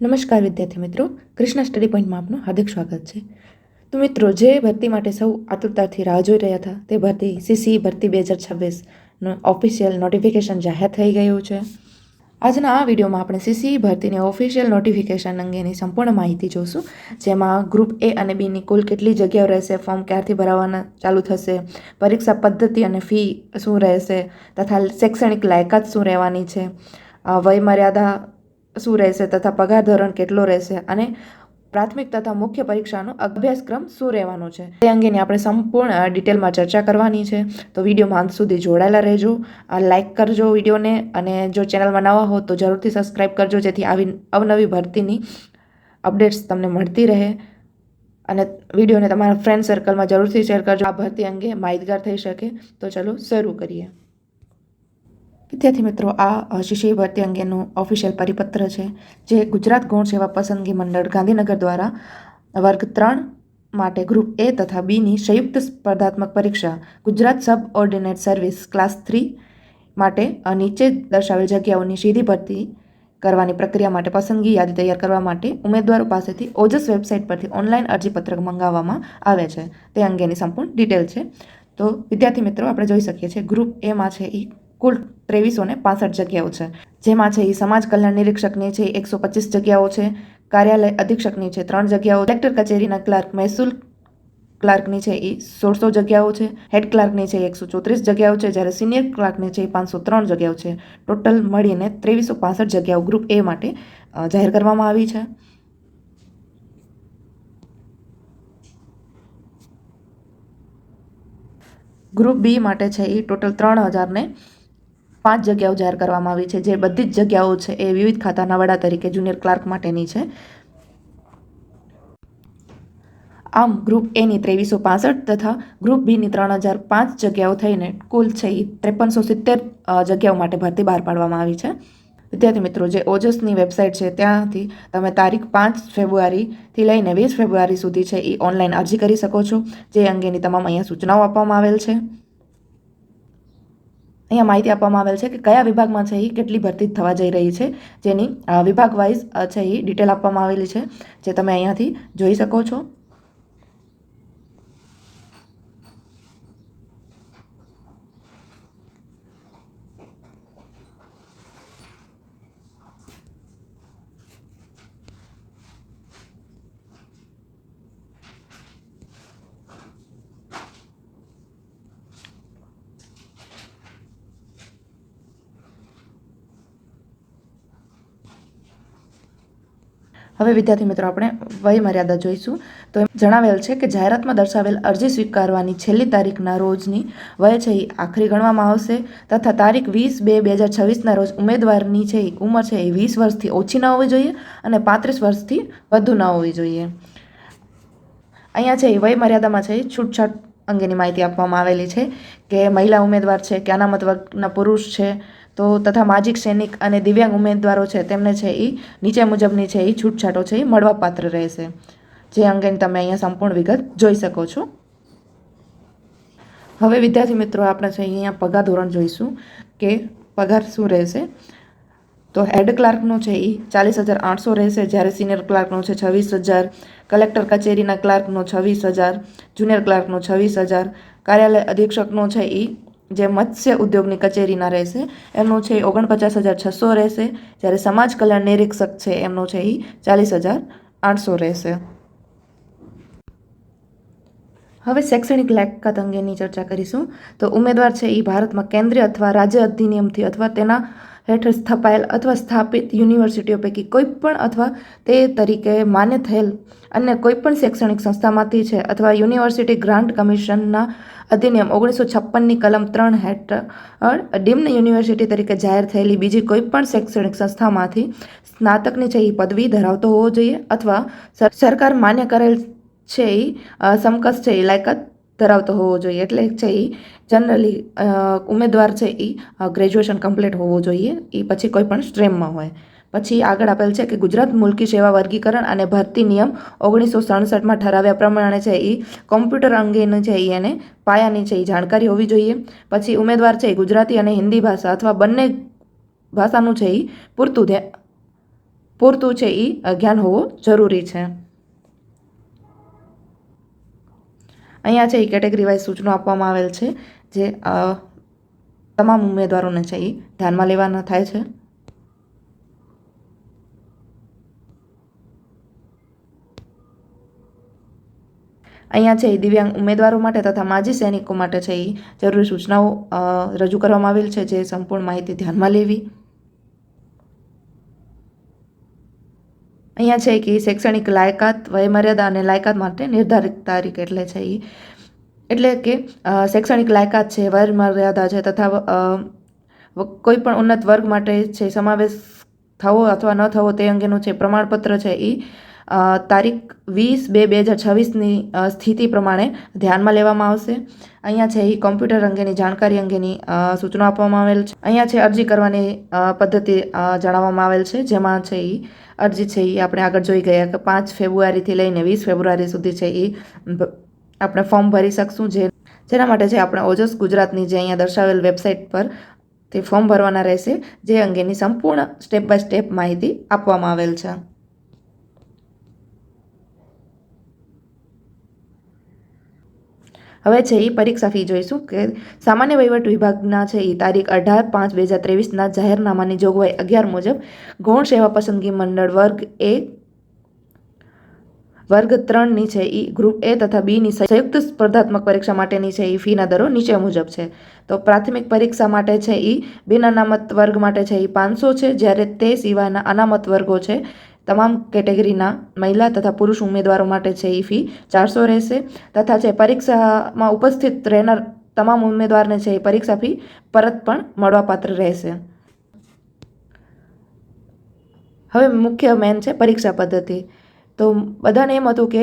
નમસ્કાર વિદ્યાર્થી મિત્રો. કૃષ્ણા સ્ટડી પોઈન્ટમાં આપનું હાર્દિક સ્વાગત છે. તો મિત્રો, જે ભરતી માટે સૌ આતુરતાથી રાહ જોઈ રહ્યા હતા, તે ભરતી સીસી ભરતી બે હજાર છવ્વીસનું ઓફિશિયલ નોટિફિકેશન જાહેર થઈ ગયું છે. આજના આ વિડીયોમાં આપણે સીસી ભરતીની ઓફિશિયલ નોટિફિકેશન અંગેની સંપૂર્ણ માહિતી જોશું, જેમાં ગ્રુપ એ અને બીની કુલ કેટલી જગ્યાઓ રહેશે ફોર્મ ક્યારથી ભરાવાના ચાલુ થશે, પરીક્ષા પદ્ધતિ અને ફી શું રહેશે, તથા શૈક્ષણિક લાયકાત શું રહેવાની છે વયમર્યાદા શું રહેશે તથા પગાર ધોરણ કેટલો રહેશે અને પ્રાથમિક તથા મુખ્ય પરીક્ષાનો અભ્યાસક્રમ શું રહેવાનો છે? તે અંગેની આપણે સંપૂર્ણ ડિટેલમાં ચર્ચા કરવાની છે. તો વિડીયોમાં અંત સુધી જોડાયેલા રહેજો. લાઇક કરજો વિડીયોને અને જો ચેનલમાં નવા હો તો જરૂરથી સબસ્ક્રાઈબ કરજો જેથી આવી અવનવી ભરતીની અપડેટ્સ તમને મળતી રહે. અને વિડીયોને તમારા ફ્રેન્ડ સર્કલમાં જરૂરથી શેર કરજો. આ ભરતી અંગે માહિતગાર થઈ શકે. તો ચલો શરૂ કરીએ. વિદ્યાર્થી મિત્રો, આ શિષ્યવૃત્તિ અંગેનું ઓફિશિયલ પરિપત્ર છે, જે ગુજરાત ગૌણ સેવા પસંદગી મંડળ ગાંધીનગર દ્વારા વર્ગ ત્રણ માટે ગ્રુપ એ તથા બીની સંયુક્ત સ્પર્ધાત્મક પરીક્ષા Gujarat subordinate service class three માટે નીચે દર્શાવેલ જગ્યાઓની સીધી ભરતી કરવાની પ્રક્રિયા માટે પસંદગી યાદી તૈયાર કરવા માટે ઉમેદવારો પાસેથી ઓજસ વેબસાઇટ પરથી ઓનલાઈન અરજીપત્રક મંગાવવામાં આવે છે. તે અંગેની સંપૂર્ણ ડિટેલ છે. તો વિદ્યાર્થી મિત્રો, આપણે જોઈ શકીએ છીએ ગ્રુપ એમાં છે એ કુલ ત્રેવીસો ને પાસઠ જગ્યાઓ છે. જેમાં છે એ સમાજ કલ્યાણ નિરીક્ષકની છે એકસો પચીસ જગ્યાઓ છે. કાર્યાલય અધિક્ષકની છે ત્રણ જગ્યાઓ. કલેક્ટર કચેરીના ક્લાર્ક મહેસૂલ ક્લાર્કની છે એ સોળસો જગ્યાઓ છે. હેડ ક્લાર્કની છે એકસો ચોત્રીસ જગ્યાઓ છે. જ્યારે સિનિયર ક્લાર્કની છે એ પાંચસો ત્રણ જગ્યાઓ છે. ટોટલ મળીને ત્રેવીસો પાસઠ જગ્યાઓ ગ્રુપ એ માટે જાહેર કરવામાં આવી છે. ગ્રુપ બી માટે છે એ ટોટલ ત્રણ હજારને પાંચ જગ્યાઓ જાહેર કરવામાં આવી છે, જે બધી જ જગ્યાઓ છે એ વિવિધ ખાતાના વડા તરીકે જુનિયર ક્લાર્ક માટેની છે. આમ ગ્રુપ એની ત્રેવીસો પાસઠ તથા ગ્રુપ બીની ત્રણ હજાર પાંચ જગ્યાઓ થઈને કુલ છે એ ત્રેપનસો સિત્તેર જગ્યાઓ માટે ભરતી બહાર પાડવામાં આવી છે. વિદ્યાર્થી મિત્રો, જે ઓજસની વેબસાઇટ છે ત્યાંથી તમે તારીખ પાંચ ફેબ્રુઆરીથી લઈને વીસ ફેબ્રુઆરી સુધી છે એ ઓનલાઈન અરજી કરી શકો છો, જે અંગેની તમામ અહીંયા સૂચનાઓ આપવામાં આવેલ છે. અહીંયા માહિતી આપવામાં આવેલ છે કે કયા વિભાગમાં છે એ કેટલી ભરતી થવા જઈ રહી છે. જેની વિભાગ વાઇઝ છે એ ડિટેલ આપવામાં આવેલી છે, જે તમે અહીંયાથી જોઈ શકો છો. હવે વિદ્યાર્થી મિત્રો, આપણે વય મર્યાદા જોઈશું. તો જણાવેલ છે કે જાહેરાતમાં દર્શાવેલ અરજી સ્વીકારવાની છેલ્લી તારીખના રોજની વય છે એ આખરી ગણવામાં આવશે તથા તારીખ વીસ બે બે હજાર છવ્વીસના રોજ ઉમેદવારની છે એ ઉંમર છે એ વીસ વર્ષથી ઓછી ન હોવી જોઈએ અને પાંત્રીસ વર્ષથી વધુ ન હોવી જોઈએ. અહીંયા છે એ વય મર્યાદામાં છે છૂટછાટ અંગેની માહિતી આપવામાં આવેલી છે કે મહિલા ઉમેદવાર છે, કે અનામત વર્ગના પુરુષ છે તો તથા માજિક સૈનિક અને દિવ્યાંગ ઉમેદવારો છે, તેમને છે એ નીચે મુજબની છે એ છૂટછાટો છે એ મળવાપાત્ર રહેશે. જે અંગેની તમે અહીંયા સંપૂર્ણ વિગત જોઈ શકો છો. હવે વિદ્યાર્થી મિત્રો, આપણે છે અહીંયા પગાર ધોરણ જોઈશું કે પગાર શું રહેશે. તો હેડ ક્લાર્કનો છે એ ચાલીસ હજાર આઠસો રહેશે, જ્યારે સિનિયર ક્લાર્કનો છે છવ્વીસ હજાર, કલેક્ટર કચેરીના ક્લાર્કનો છવ્વીસ હજાર, જુનિયર ક્લાર્કનો છવ્વીસ હજાર, કાર્યાલય અધિક્ષકનો છે એ જે મત્સ્ય ઉદ્યોગની કચેરીના રહેશે, એમનું છે એ ઓગણપચાસ હજાર છસો રહેશે. જ્યારે સમાજ કલ્યાણ નિરીક્ષક છે, એમનું છે એ ચાલીસ હજાર આઠસો રહેશે. હવે શૈક્ષણિક લાયકાત અંગેની ચર્ચા કરીશું. તો ઉમેદવાર છે એ ભારતમાં કેન્દ્રીય અથવા રાજ્ય અધિનિયમથી અથવા તેના હેઠળ સ્થપાયેલ અથવા સ્થાપિત યુનિવર્સિટીઓ પૈકી કોઈ પણ અથવા તે તરીકે માન્ય થયેલ અન્ય કોઈ પણ શૈક્ષણિક સંસ્થામાંથી છે અથવા યુનિવર્સિટી ગ્રાન્ટ કમિશનના અધિનિયમ ઓગણીસો છપ્પનની કલમ ત્રણ હેઠળ ડિમ્ન યુનિવર્સિટી તરીકે જાહેર થયેલી બીજી કોઈ પણ શૈક્ષણિક સંસ્થામાંથી સ્નાતકની છે એ પદવી ધરાવતો હોવો જોઈએ અથવા સર- સરકાર માન્ય કરેલ છે એ સમકક્ષ છે એ લાયકાત ધરાવતો હોવો જોઈએ. એટલે છે એ જનરલી ઉમેદવાર છે એ ગ્રેજ્યુએશન કમ્પ્લીટ હોવું જોઈએ. એ પછી કોઈ પણ સ્ટ્રીમમાં હોય. પછી આગળ આપેલ છે કે ગુજરાત મુલકી સેવા વર્ગીકરણ અને ભરતી નિયમ ઓગણીસો સડસઠમાં ઠરાવ્યા પ્રમાણે છે એ કોમ્પ્યુટર અંગેનું છે એ એને પાયાની છે એ જાણકારી હોવી જોઈએ. પછી ઉમેદવાર છે એ ગુજરાતી અને હિન્દી ભાષા અથવા બંને ભાષાનું છે એ પૂરતું પૂરતું છે એ જ્ઞાન હોવું જરૂરી છે. અહીંયા છે એ કેટેગરી વાઇઝ સૂચનો આપવામાં આવેલ છે, જે તમામ ઉમેદવારોને છે એ ધ્યાનમાં લેવાના થાય છે. અહીંયા છે એ દિવ્યાંગ ઉમેદવારો માટે તથા માજી સૈનિકો માટે છે એ જરૂરી સૂચનાઓ રજૂ કરવામાં આવેલ છે, જે સંપૂર્ણ માહિતી ધ્યાનમાં લેવી. અહીંયા છે કે શૈક્ષણિક લાયકાત, વયમર્યાદા અને લાયકાત માટે નિર્ધારિત તારીખ એટલે છે એ એટલે કે શૈક્ષણિક લાયકાત છે, વયમર્યાદા છે તથા કોઈ પણ ઉન્નત વર્ગ માટે છે, સમાવેશ થવો અથવા ન થવો તે અંગેનું છે, પ્રમાણપત્ર છે એ તારીખ વીસ બે બે હજાર છવ્વીસની સ્થિતિ પ્રમાણે ધ્યાનમાં લેવામાં આવશે. અહીંયા છે એ કોમ્પ્યુટર અંગેની જાણકારી અંગેની સૂચનો આપવામાં આવેલ છે. અહીંયા છે અરજી કરવાની પદ્ધતિ જણાવવામાં આવેલ છે. જેમાં છે એ અરજી છે એ આપણે આગળ જોઈ ગયા કે પાંચ ફેબ્રુઆરીથી લઈને વીસ ફેબ્રુઆરી સુધી છે એ આપણે ફોર્મ ભરી શકશું. જે, જેના માટે છે આપણે ઓજસ ગુજરાતની જે અહીંયા દર્શાવેલ વેબસાઇટ પર તે ફોર્મ ભરવાના રહેશે. જે અંગેની સંપૂર્ણ સ્ટેપ બાય સ્ટેપ માહિતી આપવામાં આવેલ છે. હવે છે એ પરીક્ષા ફી જોઈશું કે સામાન્ય વહીવટ વિભાગના છે એ તારીખ અઢાર પાંચ બે હજાર ત્રેવીસના જાહેરનામાની જોગવાઈ અગિયાર મુજબ ગૌણ સેવા પસંદગી મંડળ વર્ગ એ વર્ગ ત્રણની છે એ ગ્રુપ એ તથા બીની સંયુક્ત સ્પર્ધાત્મક પરીક્ષા માટેની છે એ ફીના દરો નીચે મુજબ છે. તો પ્રાથમિક પરીક્ષા માટે છે એ બિન અનામત વર્ગ માટે છે એ પાંચસો છે, જ્યારે તે સિવાયના અનામત વર્ગો છે તમામ કેટેગરીના મહિલા તથા પુરુષ ઉમેદવારો માટે છે એ ફી ચારસો રહેશે. તથા છે, પરીક્ષામાં ઉપસ્થિત રહેનાર તમામ ઉમેદવારને છે એ પરીક્ષા ફી પરત પણ મળવાપાત્ર રહેશે. હવે મુખ્ય મેન છે પરીક્ષા પદ્ધતિ. તો બધાને એમ હતું કે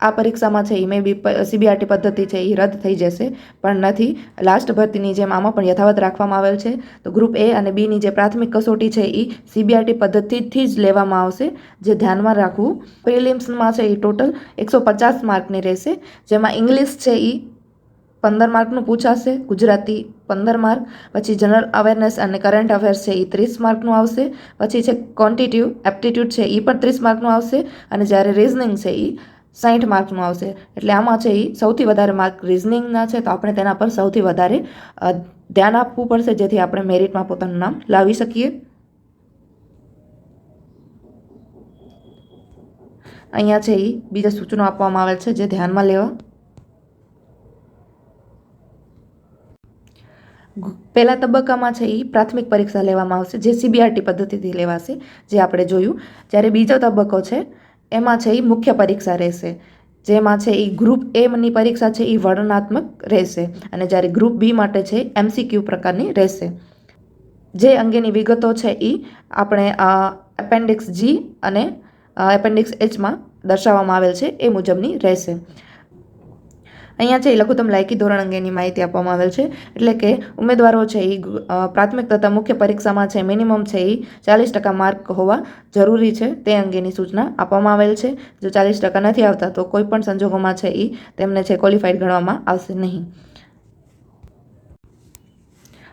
આ પરીક્ષામાં છે, એ મે બી સીબીઆરટી પદ્ધતિ છે એ રદ થઈ જશે, પણ નથી. લાસ્ટ ભરતીની જેમ આમાં પણ યથાવત રાખવામાં આવેલ છે. તો ગ્રુપ એ અને બીની જે પ્રાથમિક કસોટી છે એ સીબીઆરટી પદ્ધતિથી જ લેવામાં આવશે, જે ધ્યાનમાં રાખવું. પ્રિલિમ્સમાં છે એ ટોટલ એકસો પચાસ માર્કની રહેશે, જેમાં ઇંગ્લિશ છે એ પંદર માર્કનું પૂછાશે, ગુજરાતી પંદર માર્ક, પછી જનરલ અવેરનેસ અને કરંટ અફેર્સ છે એ ત્રીસ માર્કનું આવશે, પછી છે ક્વોન્ટિટ્યુ એપ્ટિટ્યૂડ છે એ પણ ત્રીસ માર્કનું આવશે, અને જ્યારે રિઝનિંગ છે એ સાઠ માર્કનું આવશે. એટલે આમાં છે એ સૌથી વધારે માર્ક રિઝનિંગના છે, તો આપણે તેના પર સૌથી વધારે ધ્યાન આપવું પડશે, જેથી આપણે મેરિટમાં પોતાનું નામ લાવી શકીએ. અહીંયા છે એ બીજા સૂચનો આપવામાં આવેલ છે, જે ધ્યાનમાં લેવા. પહેલા તબક્કામાં છે એ પ્રાથમિક પરીક્ષા લેવામાં આવશે, જે સીબીઆરટી પદ્ધતિથી લેવાશે, જે આપણે જોયું. જ્યારે બીજો તબક્કો છે એમાં છે એ મુખ્ય પરીક્ષા રહેશે. જેમાં છે એ ગ્રુપ એમની પરીક્ષા છે એ વર્ણનાત્મક રહેશે અને જ્યારે ગ્રુપ બી માટે છે એમસીક્યુ પ્રકારની રહેશે. જે અંગેની વિગતો છે એ આપણે એપેન્ડિક્સ જી અને એપેન્ડિક્સ એચમાં દર્શાવવામાં આવેલ છે એ મુજબની રહેશે. અહીંયા છે એ લઘુત્તમ લાયકી ધોરણ અંગેની માહિતી આપવામાં આવેલ છે. એટલે કે ઉમેદવારો છે એ પ્રાથમિક તથા મુખ્ય પરીક્ષામાં છે મિનિમમ છે એ ચાલીસ ટકા માર્ક હોવા જરૂરી છે તે અંગેની સૂચના આપવામાં આવેલ છે. જો ચાલીસ ટકા નથી આવતા તો કોઈ પણ સંજોગોમાં છે એ તેમને છે ક્વોલિફાઈડ ગણવામાં આવશે નહીં.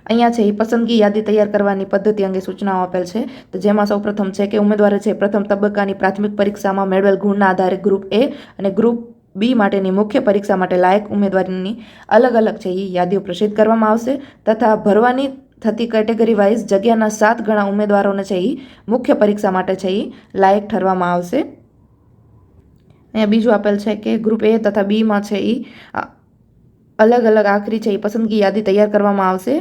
અહીંયા છે એ પસંદગી યાદી તૈયાર કરવાની પદ્ધતિ અંગે સૂચનાઓ આપેલ છે. તો જેમાં સૌપ્રથમ છે કે ઉમેદવારે છે પ્રથમ તબક્કાની પ્રાથમિક પરીક્ષામાં મેળવેલ ગુણના આધારે ગ્રુપ એ અને ગ્રુપ બી માટેની મુખ્ય પરીક્ષા માટે લાયક ઉમેદવારની અલગ અલગ છે. એ યાદીઓ પ્રસિદ્ધ કરવામાં આવશે તથા ભરવાની થતી કેટેગરી વાઇઝ જગ્યાના સાત ગણા ઉમેદવારોને છે એ મુખ્ય પરીક્ષા માટે છે એ લાયક ઠરવામાં આવશે. અહીંયા બીજું આપેલ છે કે ગ્રુપ એ તથા બીમાં છે એ અલગ અલગ આખરી છે એ પસંદગી યાદી તૈયાર કરવામાં આવશે.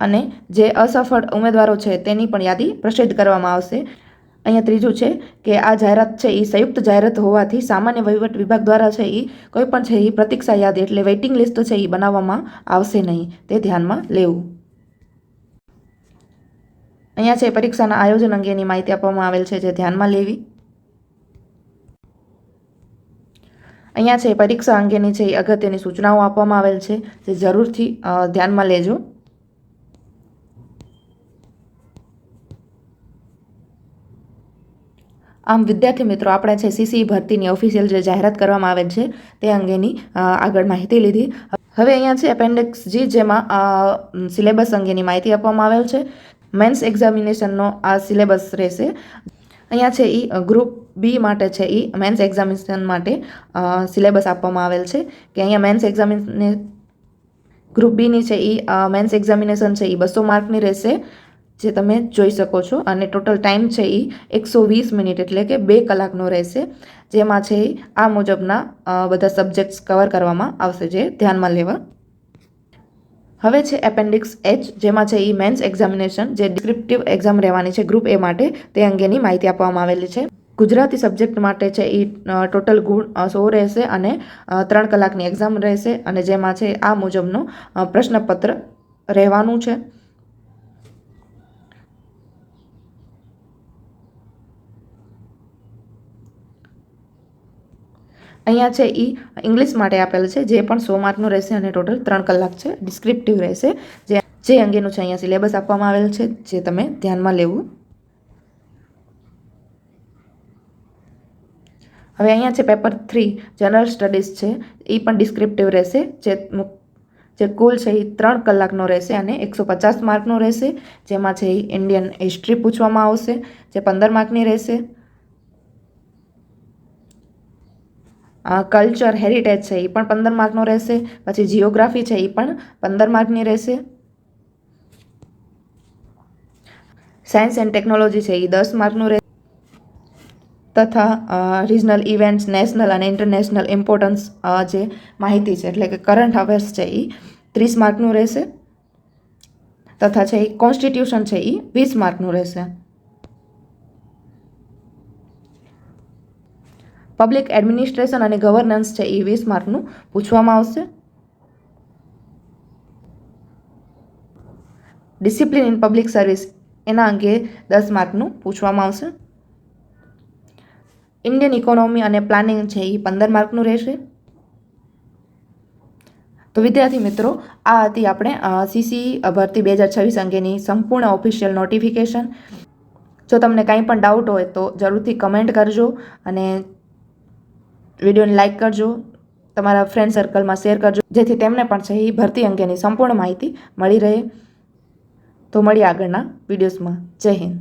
અને જે અસફળ ઉમેદવારો છે તેની પણ યાદી પ્રસિદ્ધ કરવામાં આવશે. અહીંયા ત્રીજું છે કે આ જાહેરાત છે એ સંયુક્ત જાહેરાત હોવાથી સામાન્ય વહીવટ વિભાગ દ્વારા છે એ કોઈ પણ છે એ પ્રતીક્ષા યાદી એટલે વેઇટિંગ લિસ્ટ છે એ બનાવવામાં આવશે નહીં. તે ધ્યાનમાં લેવું. અહીંયા છે પરીક્ષાના આયોજન અંગેની માહિતી આપવામાં આવેલ છે જે ધ્યાનમાં લેવી. અહીંયા છે પરીક્ષા અંગેની છે એ અગત્યની સૂચનાઓ આપવામાં આવેલ છે જે જરૂરથી ધ્યાનમાં લેજો. આમ વિદ્યાર્થી મિત્રો, આપણે છે સીસી ભરતીની ઓફિશિયલ જે જાહેરાત કરવામાં આવેલ છે, તે અંગેની આગળ માહિતી લીધી. હવે અહીંયા છે એપેન્ડિક્સ જી જેમાં સિલેબસ અંગેની માહિતી આપવામાં આવેલ છે. મેન્સ એક્ઝામિનેશનનો આ સિલેબસ રહેશે. અહીંયા છે એ ગ્રુપ બી માટે છે એ મેન્સ એક્ઝામિનેશન માટે સિલેબસ આપવામાં આવેલ છે. કે અહીંયા મેન્સ એક્ઝામિને ગ્રુપ બીની છે એ મેન્સ એક્ઝામિનેશન છે એ બસો માર્કની રહેશે. જે તમે જોઈ શકો છો. અને ટોટલ ટાઈમ છે એ એકસો વીસ મિનિટ, એટલે કે બે કલાકનો રહેશે. જેમાં છે આ મુજબના બધા સબ્જેક્ટ્સ કવર કરવામાં આવશે જે ધ્યાનમાં લેવા. હવે છે એપેન્ડિક્સ એચ જેમાં છે એ મેન્સ એક્ઝામિનેશન જે ડિસ્ક્રિપ્ટિવ એક્ઝામ રહેવાની છે ગ્રુપ એ માટે, તે અંગેની માહિતી આપવામાં આવેલી છે. ગુજરાતી સબ્જેક્ટ માટે છે એ ટોટલ ગુણ સો રહેશે અને ત્રણ કલાકની એક્ઝામ રહેશે. અને જેમાં છે આ મુજબનું પ્રશ્નપત્ર રહેવાનું છે. અહીંયા છે એ ઇંગ્લિશ માટે આપેલ છે, જે પણ સો માર્કનું રહેશે અને ટોટલ ત્રણ કલાક છે ડિસ્ક્રિપ્ટિવ રહેશે. જે જે અંગેનું છે અહીંયા સિલેબસ આપવામાં આવેલ છે, જે તમે ધ્યાનમાં લેવું. હવે અહીંયા છે પેપર થ્રી, જનરલ સ્ટડીઝ છે એ પણ ડિસ્ક્રિપ્ટિવ રહેશે. જે જે કુલ છે એ ત્રણ કલાકનો રહેશે અને એકસો પચાસ માર્કનો રહેશે. જેમાં છે ઇન્ડિયન હિસ્ટ્રી પૂછવામાં આવશે. જે પંદર માર્કની રહેશે. કલ્ચર, હેરિટેજ છે એ પણ પંદર માર્કનો રહેશે. પછી જિયોગ્રાફી છે એ પણ પંદર માર્કની રહેશે. સાયન્સ એન્ડ ટેકનોલોજી છે એ દસ માર્કનું રહેશે. તથા રિજનલ ઇવેન્ટ્સ, નેશનલ અને ઇન્ટરનેશનલ ઇમ્પોર્ટન્સ જે માહિતી છે, એટલે કે કરંટ અફેર્સ છે એ ત્રીસ માર્કનું રહેશે. તથા છે એ કોન્સ્ટિટ્યુશન છે એ વીસ માર્કનું રહેશે. પબ્લિક એડમિનિસ્ટ્રેશન અને ગવર્નન્સ છે એ વીસ માર્કનું પૂછવામાં આવશે. ડિસિપ્લિન ઇન પબ્લિક સર્વિસ એના અંગે દસ માર્કનું પૂછવામાં આવશે. ઇન્ડિયન ઇકોનોમી અને પ્લાનિંગ છે એ પંદર માર્કનું રહેશે. તો વિદ્યાર્થી મિત્રો, આ હતી આપણે સીસી ભરતી બે હજાર છવ્વીસ અંગેની સંપૂર્ણ ઓફિશિયલ નોટિફિકેશન જો તમને કાંઈ પણ ડાઉટ હોય તો જરૂરથી કમેન્ટ કરજો અને વિડીયોને લાઇક કરજો, તમારા ફ્રેન્ડ સર્કલમાં શેર કરજો, જેથી તેમને પણ છે એ ભરતી અંગેની સંપૂર્ણ માહિતી મળી રહે. તો મળીએ આગળના વિડીયોઝમાં જય હિન્દ.